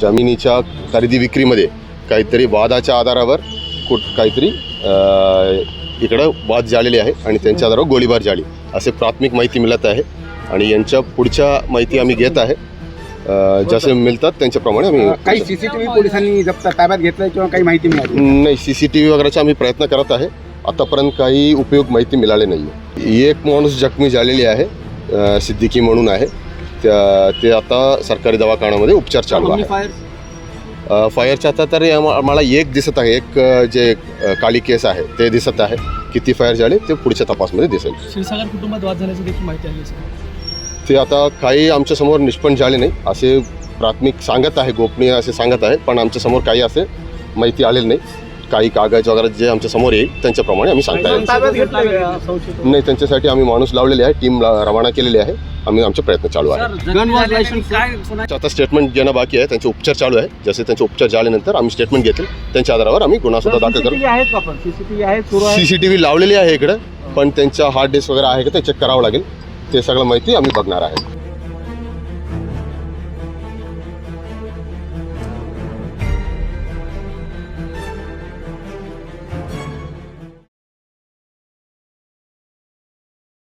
जमिनीच्या खरेदी विक्रीमध्ये काहीतरी वादाच्या आधारावर कुठ काहीतरी इकडं वाद झालेले आहे आणि त्यांच्या आधारावर गोळीबार झाली. असे प्राथमिक माहिती मिळत आहे आणि यांच्या पुढच्या माहिती आम्ही घेत आहे. जसे मिळतात त्यांच्याप्रमाणे काही आम्ही सीसीटीव्ही पोलिसांनी जप्त ताब्यात घेतलाय किंवा काही माहिती मिळाली? नाही सी सी टी व्ही वगैरेचा आम्ही प्रयत्न करत आहे. आतापर्यंत काही उपयोग माहिती मिळाली नाही एक माणूस जखमी झालेली आहे सिद्दीकी म्हणून आहे. त्या ते आता सरकारी दवाखान्यामध्ये उपचार चालू आहे. फायरच्या आता तरी आम्हाला एक दिसत आहे. एक जे काळी केस आहे ते दिसत आहे. किती फायर झाले ते पुढच्या तपासमध्ये दिसेल. क्षीरसागर कुटुंबात वाद झाल्याची देखील माहिती आली ते आता काही आमच्यासमोर निष्पन्न झाले नाही. असे प्राथमिक सांगत आहे गोपनीय असे सांगत आहे पण आमच्यासमोर काही असे माहिती आलेले नाही. काही कागद वगैरे जे आमच्यासमोर येईल त्यांच्याप्रमाणे आम्ही सांगता येईल. नाही त्यांच्यासाठी आम्ही माणूस लावलेले आहे. टीम रवाना केलेली आहे. आम्ही आमचे प्रयत्न चालू आहे आता स्टेटमेंट घेणं बाकी आहे. त्यांचे उपचार चालू आहे. जसे त्यांचे उपचार झाल्यानंतर आम्ही स्टेटमेंट घेतील. त्यांच्या आधारावर आम्ही गुन्हा सुद्धा दाखल करू. आहेत का पण? सीसीटीव्ही आहेत सुरू आहे. सीसीटीव्ही लावलेली आहे इकडे. पण त्यांच्या हार्ड डिस्क वगैरे आहे का ते चेक करावं लागेल. ते सगळं माहिती आम्ही बघणार आहे.